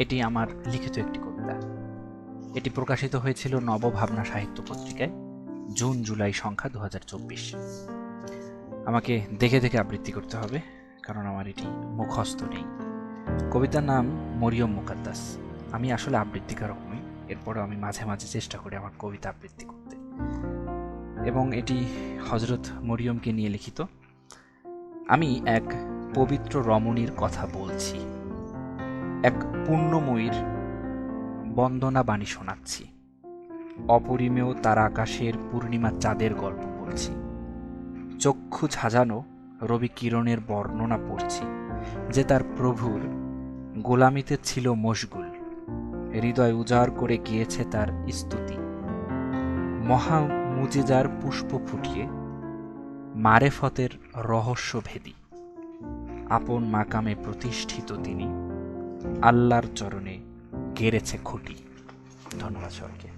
এটি আমার লিখিত একটি কবিতা। এটি প্রকাশিত হয়েছিল নবভাবনা সাহিত্য পত্রিকায়, জুন, জুলাই সংখ্যা দু হাজার চব্বিশ। আমাকে দেখে দেখে আবৃত্তি করতে হবে, কারণ আমার এটি মুখস্থ নেই। কবিতার নাম মরিয়ম মুকাদ্দাস। আমি আসলে আবৃত্তিকারক নই, এরপরও আমি মাঝে মাঝে চেষ্টা করি আমার কবিতা আবৃত্তি করতে। এবং এটি হজরত মরিয়মকে নিয়ে লিখিত। আমি এক পবিত্র রমণীর কথা বলছি। এক পুণ্যময়ীর বন্দনা বাণী শোনাচ্ছি। অপরিমেয় তার আকাশের পূর্ণিমা চাঁদের গল্প বলছি চক্ষু ঝাঁঝানো, রবি কিরণের বর্ণনা পড়ছি, যে তার প্রভুর গোলামিতে ছিল মশগুল। হৃদয় উজাড় করে গিয়েছে তার স্তুতি। মহা মুজেজার পুষ্প ফুটিয়ে মারেফতের রহস্য ভেদি। আপন মাকামে প্রতিষ্ঠিত তিনি। আল্লাহর চরণে গেড়েছে খুঁটি। ধন্যবাদ সবাইকে।